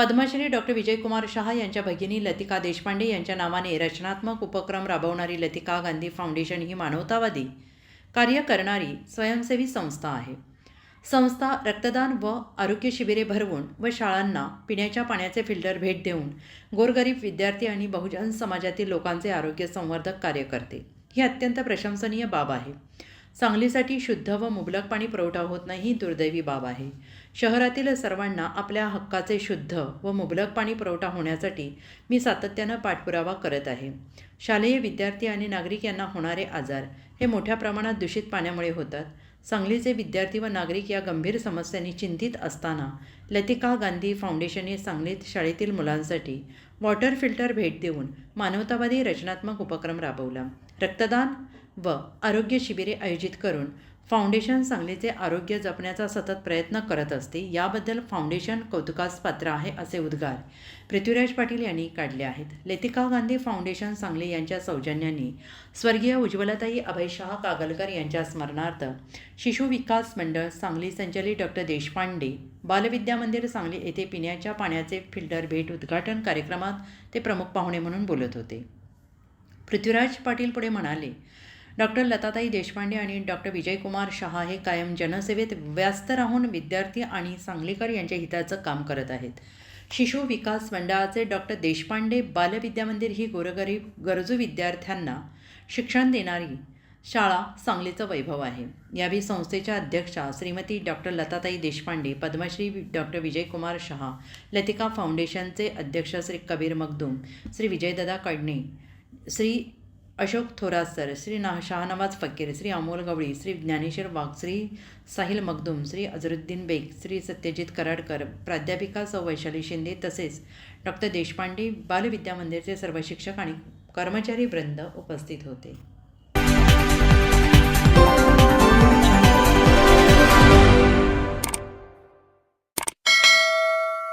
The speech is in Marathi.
पद्मश्री डॉक्टर विजयकुमार शहा यांच्या भगिनी लतिका देशपांडे यांच्या नावाने रचनात्मक उपक्रम राबवणारी लतिका गांधी फाउंडेशन ही मानवतावादी कार्य करणारी स्वयंसेवी संस्था आहे. संस्था रक्तदान व आरोग्य शिबिरे भरवून व शाळांना पिण्याच्या पाण्याचे फिल्टर भेट देऊन गोरगरीब विद्यार्थी आणि बहुजन समाजातील लोकांचे आरोग्य संवर्धक कार्य करते. ही अत्यंत प्रशंसनीय बाब आहे. सांगलीसाठी शुद्ध व मुबलक पाणी पुरवठा होत नाही ही दुर्दैवी बाब आहे. शहरातील सर्वांना आपल्या हक्काचे शुद्ध व मुबलक पाणी पुरवठा होण्यासाठी मी सातत्यानं पाठपुरावा करत आहे. शालेय विद्यार्थी आणि नागरिक यांना होणारे आजार हे मोठ्या प्रमाणात दूषित पाण्यामुळे होतात. सांगलीचे विद्यार्थी व नागरिक या गंभीर समस्यांनी चिंतित असताना लतिका गांधी फाउंडेशनने सांगलीत शाळेतील मुलांसाठी वॉटर फिल्टर भेट देऊन मानवतावादी रचनात्मक उपक्रम राबवला. रक्तदान व आरोग्य शिबिरे आयोजित करून फाउंडेशन सांगलीचे आरोग्य जपण्याचा सतत प्रयत्न करत असते याबद्दल फाउंडेशन कौतुकास पात्र आहे असे उद्गार पृथ्वीराज पाटील यांनी काढले आहेत. लेतिका गांधी फाउंडेशन सांगली यांच्या सौजन्याने स्वर्गीय उज्ज्वलताई अभयशाह कागलकर यांच्या स्मरणार्थ शिशु विकास मंडळ सांगली संचालित डॉक्टर देशपांडे बालविद्या मंदिर सांगली येथे पिण्याच्या पाण्याचे फिल्टर भेट उद्घाटन कार्यक्रमात ते प्रमुख पाहुणे म्हणून बोलत होते. पृथ्वीराज पाटील पुढे म्हणाले डॉक्टर लताताई देशपांडे आणि डॉक्टर विजयकुमार शहा हे कायम जनसेवेत व्यस्त राहून विद्यार्थी आणि सांगलीकर यांच्या हिताचं काम करत आहेत. शिशु विकास मंडळाचे डॉक्टर देशपांडे बालविद्या मंदिर ही गोरगरीब गरजू विद्यार्थ्यांना शिक्षण देणारी शाळा सांगलीचं वैभव आहे. यावेळी संस्थेच्या अध्यक्षा श्रीमती डॉक्टर लताताई देशपांडे पद्मश्री डॉक्टर विजयकुमार शहा लतिका फाउंडेशनचे अध्यक्ष श्री कबीर मगदूम श्री विजयदादा कडणे श्री अशोक थोरात सर श्री ना शाहनवाज फकीर श्री अमोल गवळी श्री ज्ञानेश्वर वाघ श्री साहिल मगदूम श्री अझरुद्दीन बेग श्री सत्यजित कराडकर प्राध्यापिका सौ वैशाली शिंदे तसेच डॉक्टर देशपांडे बालविद्या मंदिरचे सर्व शिक्षक आणि कर्मचारी वृंद उपस्थित होते.